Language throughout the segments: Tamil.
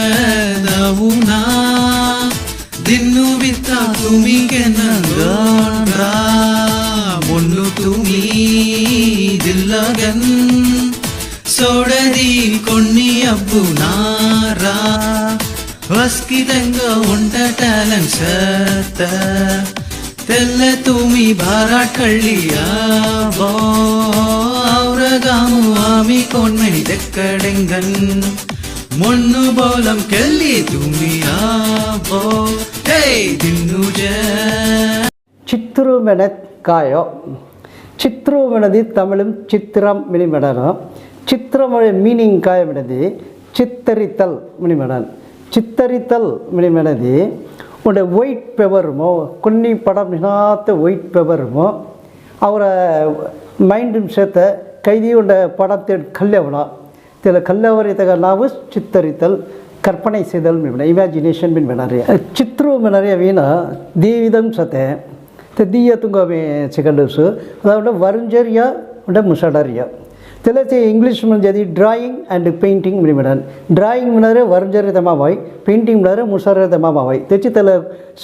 ಜದವುನಾ ದಿನ್ನು ಬಿತ್ತ ತುಮಿಗೆ ನಂಗಂದ್ರ ಮುನ್ನು ತುಮಿ ದಿಲ್ಲಗನ್ సోడది కొన్ని అబ్బు నారా వస్కిదంగా ఉంట టాలెంట్ సత తెల్ల తుమి భారాట్ కళ్ళియా బో ఔరగాము ఆమి కొన్మణి దెక్కడెంగన్ మొన్ను బోలం కల్లి తుమి ఆబో హే காயோ. சித்ருவனது தமிழும் சித்திரம் மினிமடனம் சித்திரமொழி மீனிங் காயமிடது சித்தரித்தல் மினிமடன். சித்தரித்தல் மினிமடது உன்னுடைய ஒயிட் பெவருமோ? குன்னி படம் நினாத்த ஒயிட் பெவருமோ? அவரை மைண்டும் சேர்த்த கைதியுண்ட படத்தை கல்யவனம் சில கல்லவரிதலாவு சித்தரித்தல் கற்பனை செய்தல் மின்வின இமேஜினேஷன் மின்வினரிய ಚಿತ್ರ ಮಿನರಿಯ ವೀಣ ದೇವಿದಂ ಸತೆ ದೀಯ ತುಂಗಮೆ ಚಿಕಂಡೂಸು ಅದಾವಡ ವರುಂಜರ್ಯ ಉಂಡ ಮುಸಡರ್ಯ ತಿಳಿಸಿ ಇಂಗ್ಲೀಷ್ ಮುಂಜಾದಿ ಡ್ರಾಯಿಂಗ್ ಆ್ಯಂಡ್ ಪೇಂಟಿಂಗ್ ಮಿನಿಮಿಡನ್ ಡ್ರಾಯಿಂಗ್ ಮಿನರೆ ವರುಂಜರ್ಯ ತಮಾವಾಯ್ ಪೇಂಟಿಂಗ್ ಮಿನರೆ ಮುಸರ್ಯ ತಮಾವಾಯ್ ತೆಚ್ಚಿ ತಲೆ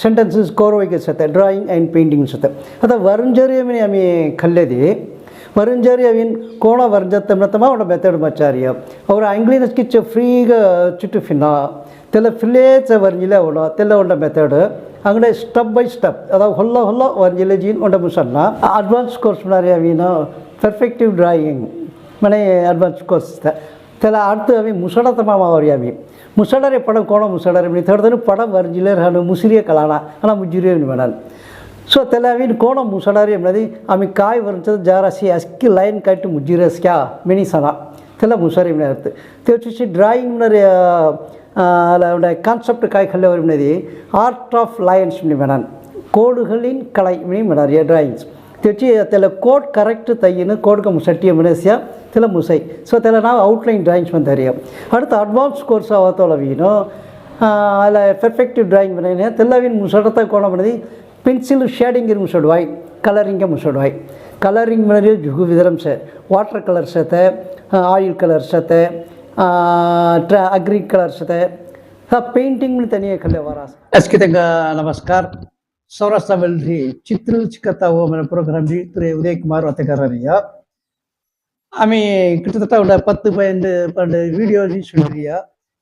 ಸೆಂಟೆನ್ಸಸ್ ಕೋರ್ವೈಗೆ ಸತೆ ಡ್ರಾಯಿಂಗ್ ಆ್ಯಂಡ್ ಪೇಂಟಿಂಗ್ ಸತೆ ಅದ ವರುಂಜರ್ಯ ಮಿನಿ ಆಮಿ ಕಲ್ಲೆದಿ ಮರುಂಜರಿಯವಿನ್ ಕೋಣ ವರ್ಜತ್ತೆ ಮೃತಮ ಅವನ ಮೆಥಡ್ ಮಚಾರಿಯ ಅವರ ಆಂಗ್ಲಿನಸ್ ಕಿಚ್ಚ ಫ್ರೀಗ ಚಿಟ್ಟು ಫಿನ್ನ ತೆಲ್ಲ ಫಿಲ್ಲೇಚ ವರ್ಜಿಲೆ ಅವಳ ತೆಲ್ಲ ಉಂಡ ಮೆಥಡ್ അങ്ങനെ സ്റ്റെപ്പ് ബൈ സ്റ്റെപ്പ് അതായത് ഹൊല്ല ഹൊല്ല വരഞ്ഞിലെ ജീൻ ഉണ്ട് മുസന്ന അഡ്വാൻസ് കോഴ്സ് മനാരെ അവീന പെർഫെക്റ്റീവ് ഡ്രായിങ് മനെ അഡ്വാൻസ് കോഴ്സ് തെല അടുത്ത് അവൻ മുസട തമാമ അറിയാമി മുസടരെ പടം കോണം മുസടരെ തേടുന്നതിന് പടം വരഞ്ഞില്ലേ മുസിരിയെ കളാണ ആണാ മുജുരിയെ വേണം సో తెలావీన్ కోణం ముసడారి ఎన్నది ఆమె కాయ వరించదు జారాసి అస్కి లైన్ కట్టి ముజ్జిరస్క్యా మినీ సనా తెల్ల ముసరి అర్థ తెచ్చేసి డ్రాయింగ్ கான்செப்ட் காய்களில் வரும்னது ஆர்ட் ஆஃப் லயன்ஸ் மேனான் கோடுகளின் கலை மேனார் ட்ராயிங்ஸ் తెచ్చి తెల కోడ్ కరెక్ట్ తగ్గిన కోడ్గా ముసట్టి మినేసియా తెల ముసై సో తెల నా అవుట్లైన్ డ్రాయింగ్స్ మన తరియాం అడుత అడ్వాన్స్ కోర్స్ అవతోల వీను అలా పెర్ఫెక్టివ్ డ్రాయింగ్ మన తెల్లవిన్ ముసడత కోణం అనేది ಪೆನ್ಸಿಲ್ ಶೇಡಿಂಗ್ ಮುಸುಡುವಾಯ್ ಕಲರಿಂಗೆ ಮುಸುಡುವಾಯ್ ಕಲರಿಂಗ್ ಮೇಲೆ ಜುಗು ವಿಧರಂ ಸೆ ವಾಟರ್ ಕಲರ್ ಸತೆ ಆಯಿಲ್ ಕಲರ್ ಸತೆ ಟ್ರ ಅಗ್ರಿ ಕಲರ್ ಸತೆ ಪೇಂಟಿಂಗ್ ತನಿಯ ಕಲೆ ವರಾಸ್ ಅಸ್ಕಿತಂಗ ನಮಸ್ಕಾರ ಸೌರಾಷ್ಟ್ರ ವೆಲ್ರಿ ಚಿತ್ರ ಚಿಕ್ಕತ್ತಾವು ಮನೆ ಪ್ರೋಗ್ರಾಮ್ ಉದಯ್ ಕುಮಾರ್ ಒತ್ತಕರನಿಯ ಆಮಿ கிட்டத்தட்ட உள்ள பத்து பன்னெண்டு பன்னெண்டு வீடியோ சொல்றியா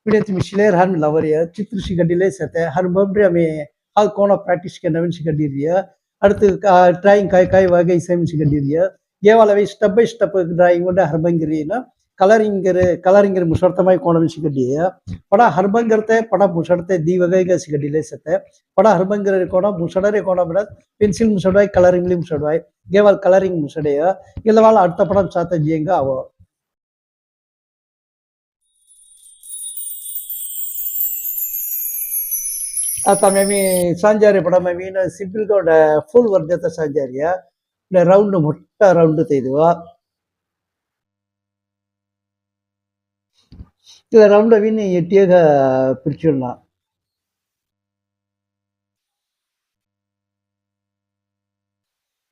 வீடியோ மிஷிலே ஹர்மில் அவரியா சித்திர சிகண்டிலே சேர்த்தேன் ஹர்மம் ஆமி ಅದು ಕೋಣ ಪ್ರಾಕ್ಟೀಸ್ಗೆ ನವಿನ್ಸಿ ಕಂಡಿದೆಯಾ அடுத்து ட்ராயிங் காய் காய் வகை சேமிச்சு கட்டிருக்கியா? ஏவாலவை ஸ்டெப் பை ஸ்டெப் ட்ராயிங் கொண்டு ஹர்பங்கிறீன்னா கலரிங்கிற கலரிங்கிற முஷர்த்தமாய் கோணம் சிக்கட்டியா படா ஹர்பங்கிறத படா முஷர்த்த தீவகைக சிக்கட்டிலே செத்த படா ஹர்பங்கிற கோணம் முஷடரே கோணம் பென்சில் முஷடாய் கலரிங்லேயும் முஷடாய் கேவால் கலரிங் முஷடையா? இல்லவால் அடுத்த படம் சாத்த ஜியங்க ஆகும் ತಮ್ಮಿ ಸಾಂಜಾರಿ ಪಡ ಮೀನು ಸಿಬ್ಬಿಲ್ದೋಡ ಫುಲ್ ವರ್ಗದ ಸಾಂಜಾರಿಯ ರೌಂಡ್ ಮೊಟ್ಟ ರೌಂಡ್ ತೆಯ್ದುವ ಇಲ್ಲ ರೌಂಡ ಮೀನು ಎಟ್ಟಿಯಾಗ ಪಿರ್ಚುಲ್ಲ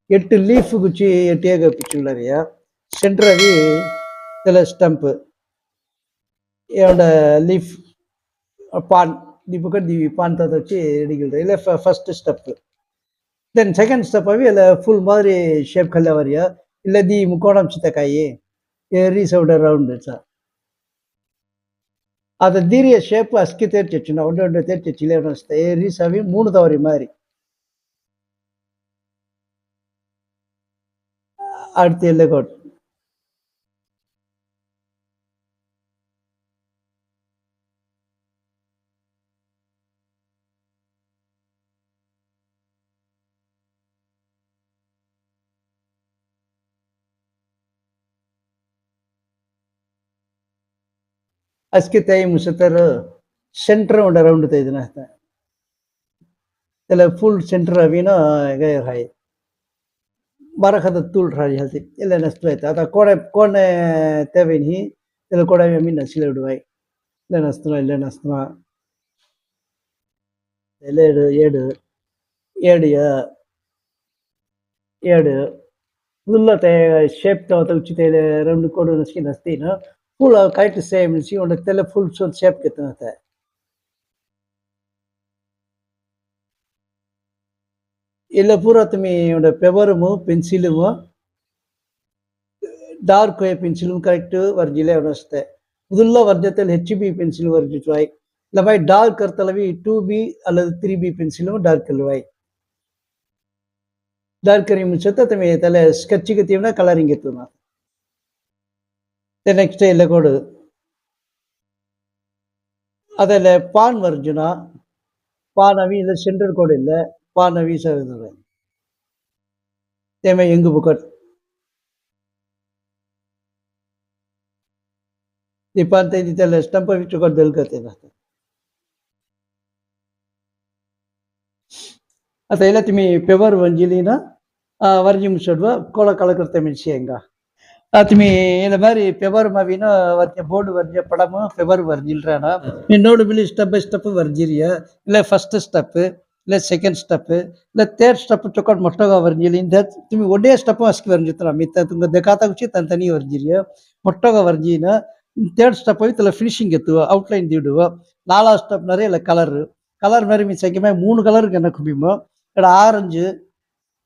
எட்டு லீஃப் குச்சி எட்டியாக பிச்சுள்ளாரியா சென்டராகி இதில் ஸ்டம்ப்பு என்னோட லீஃப் பான் ಡಿಪುಕಟ್ ದಿವಿ ಪಾಂತದ ವಚ್ಚಿ ರೆಡಿಗಿಲ್ತಾರೆ ಇಲ್ಲ first step then second step ಅವಿ ಇಲ್ಲ ಫುಲ್ ಮಾದರಿ ಶೇಪ್ ಕಲ್ಲವರಿಯ ಇಲ್ಲ ದಿ ಮುಕ್ಕೋಣಂ ಚಿತ್ತಕಾಯಿ ರೀಸೌಡ ರೌಂಡ್ ಸರ್ ಅದು ದೀರಿಯ ಶೇಪ್ ಅಸ್ಕಿ ತೇರ್ಚು ನಾವು ಒಂಡೆ ಒಂಡೆ ತೇರ್ಚು ಇಲ್ಲೇ ಅನಿಸ್ತೇ ರೀಸ್ ಅವಿ ಮೂಣದವರಿ ಮಾದರಿ அடுத்து எல்லை கோட் ಅಸ್ಕಿ ತಾಯಿ ಮುಸತರ ಸೆಂಟರ್ ಉಂಡ ರೌಂಡ್ ತೈದಿನ ಎಲ್ಲ ಫುಲ್ ಸೆಂಟರ್ ಅವಿನ ಗೈರ್ ಹಾಯ್ ಬರಕದ ತೂಳ್ ರಾಜಿ ಹೇಳ್ತಿ ಎಲ್ಲ ನಸ್ತು ಆಯ್ತು ಅದ ಕೋಡೆ ಕೋಣೆ ತೇವಿನಿ ಎಲ್ಲ ಕೋಡೆ ಮೀನ ಸಿಲೆ ಬಿಡುವಾಯ್ ಇಲ್ಲ ನಸ್ತನ ಇಲ್ಲ ನಸ್ತನ ಎಲ್ಲ ಏಡು ಏಡು ಏಡಿಯ ಏಡು ಫುಲ್ಲ ತೇ ಶೇಪ್ ತವತ ಉಚಿತ round code Nasiri ನಸ್ತೀನ full of kite same si on tele full so shape kitna tha ಇಲ್ಲ ಪೂರ ತುಮಿ ಇವಡ ಪೆಬರಮು ಪೆನ್ಸಿಲುಮು ಡಾರ್ಕ್ ಪೆನ್ಸಿಲುಮು ಕರೆಕ್ಟ್ ವರ್ಜಿಲೆ ಅನಿಸುತ್ತೆ ಉದುಲ್ಲ ವರ್ಜತಲ್ಲಿ ಹೆಚ್ ಬಿ ಪೆನ್ಸಿಲ್ ವರ್ಜಿಟ್ವಾಯ್ ಇಲ್ಲವಾಯ್ ಡಾರ್ಕ್ ಅರ್ಥಲವಿ ಟೂ ಬಿ ಅಲ್ಲದ ತ್ರೀ ಬಿ ಪೆನ್ಸಿಲುಮು ಡಾರ್ಕ್ ಅಲ್ವಾಯ್ ಡಾರ್ಕ್ ಕರಿ ಮುಚ್ಚತ್ತ ತಮಿ ತಲೆ ಸ್ಕೆಚ್ಗೆ ತೀವ್ರ ಕಲರಿಂಗ್ ಇತ್ತು ನಾವು നെക്സ്റ്റ് എല്ലക്കോട് அதில் பான் வரைஞ்சுனா பானவி இல்லை சென்ட்ரல் கோடு இல்லை பானவி சகோதரன் தேமே எங்கு புக்கட் ಇಪ್ಪತ್ತು ತೆಗೆದಿದ್ದಲ್ಲ ಸ್ಟಂಪ ಬಿಚ್ಚುಕೊಂಡು ಬೆಳ್ಕತ್ತೆ ನಾನು ಅತ್ತ ಎಲ್ಲ ತಿಮ್ಮಿ ಪೆವರ್ ಒಂಜಿಲಿನ ವರ್ಜಿ ಮುಚ್ಚಡ್ವ ಕೋಳ ಕಳಕರ್ತೆ ಮೆಣಸಿ ಹೆಂಗ ಆತ್ಮಿ ಇಲ್ಲ ಮಾರಿ ಪೆಬರ್ ಮವಿನ ವರ್ಜ ಬೋರ್ಡ್ ವರ್ಜ ಪಡಮ ಪೆಬರ್ ವರ್ಜಿಲ್ರಾನ ನೀನು ನೋಡು ಬಿಲಿ ಸ್ಟೆಪ್ ಬೈ ಸ್ಟೆಪ್ ವರ್ಜಿರಿಯ ಇಲ್ಲ ಫಸ್ಟ್ ಸ್ಟೆಪ್ ಇಲ್ಲ ಸೆಕೆಂಡ್ ಸ್ಟೆಪ್ ಇಲ್ಲ ತೇರ್ಡ್ ಸ್ಟೆಪ್ ತಕೊಂಡು ಮೊಟ್ಟೋಗ ವರ್ಜಿಲಿ ಇಂದ ತುಮಿ ಒಡೇ ಸ್ಟೆಪ್ ಅಸ್ಕಿ ವರ್ಜಿತ್ರ ಮಿತ್ತ ತುಂಬ ದೆಕಾತ ಉಚಿತ ಅಂತ ನೀ ವರ್ಜಿರಿಯ ಮೊಟ್ಟೋಗ ವರ್ಜಿನ ತೇರ್ಡ್ ಸ್ಟೆಪ್ ಹೋಯ್ತು ಇಲ್ಲ ಫಿನಿಶಿಂಗ್ ಎತ್ತುವ ಔಟ್ಲೈನ್ ದಿಡುವ ನಾಲಾ ಸ್ಟೆಪ್ನರೇ ಇಲ್ಲ ಕಲರ್ கலர் மாதிரி மீன்ஸ் எங்கேயுமே மூணு கலருக்கு என்ன கும்பிமோ இல்லை ஆரஞ்சு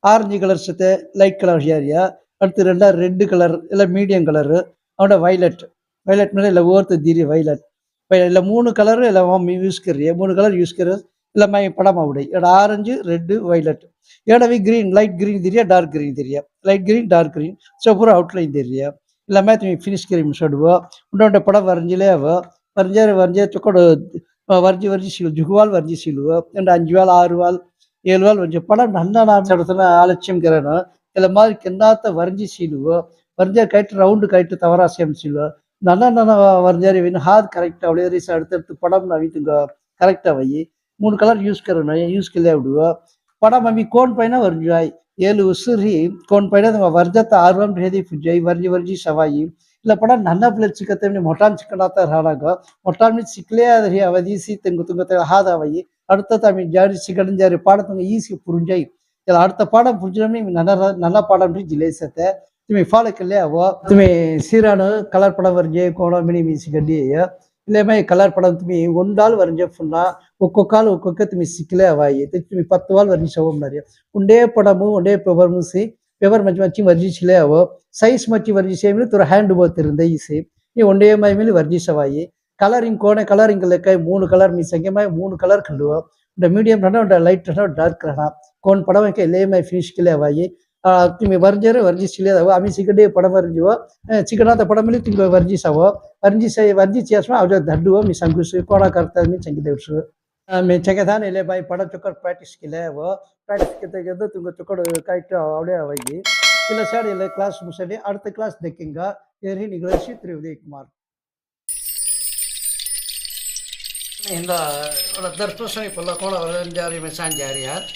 ஆரஞ்சு கலர் சேர்த்து லைட் கலர் ஏரியா அடுத்து ரெண்டாவது ரெட்டு கலர் இல்லை மீடியம் கலரு அவட வைலட் வைலட் மேலே இல்லை ஓர்த்து தீரி வைலட் இல்லை மூணு கலரு இல்லை யூஸ் கரியே மூணு கலர் யூஸ் கரு இல்லை மை படம் அப்படி ஆரஞ்சு ரெட்டு வைலட் ஏடவி கிரீன் லைட் க்ரீன் தெரியா டார்க் கிரீன் தெரியா? Light green dark green so பூரா அவுட்லைன் தெரியா? எல்லாமே திரும்பி ஃபினிஷ் கிரீம் சொல்லுவோம் உண்டோட படம் வரைஞ்சிலே அவள் வரைஞ்சே வரைஞ்சே சொக்கோடு வரைஞ்சி வரைஞ்சி சீல் ஜுகுவால் வரைஞ்சி சீலுவோம் ரெண்டு அஞ்சு வால் ஆறு வால் ஏழு வால் வரைஞ்சி. படம் நல்லா நான் சொல்லுறதுன்னா ஆலட்சியம் கிரேனா இல்ல மாதிரி கிண்ணாத்த வரைஞ்சி சீலுவோ வரைஞ்ச கைட்டு ரவுண்டு கைட்டு தவறாசியம் சீலுவோ நல்ல நல்ல வரைஞ்சாரு வேணும் ஹாத் கரெக்டாக அப்படியே ரீஸ் அடுத்தடுத்து படம் நான் வீட்டுங்க கரெக்டாக வை மூணு கலர் யூஸ் கரணும் ಯೂಸ್ ಕಿಲ್ಲೇ ಬಿಡುವ ಪಡ ಮಮ್ಮಿ ಕೋನ್ ಪೈನ ವರ್ಜಾಯ್ ಏಳು ಉಸುರಿ ಕೋನ್ ಪೈನ ನಮ್ಮ ವರ್ಜತ ಆರ್ವಂ ಭೇದಿ ಪುಜೈ ವರ್ಜಿ ವರ್ಜಿ ಸವಾಯಿ ಇಲ್ಲ ಪಡ ನನ್ನ ಪ್ಲೇಟ್ ಸಿಕ್ಕತ್ತೆ ನೀವು ಮೊಟಾನ್ ಚಿಕ್ಕಣಾತ ಹಾಳಾಗ ಮೊಟಾನ್ మీద ಸಿಕ್ಲೇ ಅದ್ರಿ ಅವದೀಸಿ ತೆಂಗು ತುಂಗತೆ ಹಾದವಯಿ அடுத்த தமிழ் ஜாரி சிக்கடன் ஜாரி பாடத்துங்க ஈஸி புரிஞ்சாய் त्याला अर्थ पाडा पुढच्या मी नाना नाना पाडांची जिले सत तुम्ही फॉलो केले अहो तुम्ही सिरान कलर पडा वरजे कोणा मिनी मिसी गड्डी अय ಇಲ್ಲೇಮೇ ಕಲರ್ ಪಡಮ್ ತುಮಿ ಒಂದಾಲ್ ವರಂಜೆ ಫುನ್ನ ಒಕ್ಕೊಕ್ಕಾಲು ಒಕ್ಕೊಕ್ಕ ತುಮಿ ಸಿಕ್ಕಲೇ ಅವಾಯಿ ತುಮಿ ಪತ್ತು ವಾಲ್ ವರ್ಜಿ ಶವಮ್ನಾರಿ ಒಂದೇ ಪಡಮು ಒಂದೇ ಪೆವರ್ ಮುಸಿ ಪೆವರ್ ಮಚ್ಚಿ ಮಚ್ಚಿ ವರ್ಜಿಸಲೇ ಅವು ಸೈಜ್ ಮಚ್ಚಿ ವರ್ಜಿಸೇಮೇಲೆ ತುರ ಹ್ಯಾಂಡ್ ಬೋತಿರಿಂದ ಈಸಿ ನೀ ಒಂದೇ ಮೈ ಮೇಲೆ ವರ್ಜಿಸವಾಯಿ ಕಲರಿಂಗ್ ಕೋಣೆ ಕಲರಿಂಗ್ ಲೆಕ್ಕ ಮೂನು ಕಲರ್ ಮೀಸಂಗೆ ಮೈ ಮೂನು ಕಲರ್ ಕಂಡು ಒಂದು ಮೀಡಿಯಂ ರಣ ಒಂದು ಲೈಟ್ ರಣ ಒಂದು ಡಾರ್ಕ್ ರಣ कोण पढ़ा मैं ले मैं फिनिश के लिए भाई तुम्हें वर्जर वर्जिश ले दवा हमें सिकटे पढ़म वर्जियो सिकटा तो पढ़म तुम्हें वर्जिश आवो वर्जिश वर्जिश यसमा आज धड्डु मी संकुश कोड़ा करता मी चंगी మీ చెగదాని వెళ్ళిపోయి పడ చుక్కడు ప్రాక్టీస్కి లేవో ప్రాక్టీస్కి తెగదు తుంగ చుక్కడు కరెక్ట్ అవడే అవయ్యి ఇలా సార్ ఇలా క్లాస్ ముసలి అడుత క్లాస్ దక్కింగా ఎరి నిగ్రహి త్రివిదయ్ కుమార్ இந்த தர்பூசணி பல்ல கூட வரைஞ்சாரி மிசாஞ்சாரியார்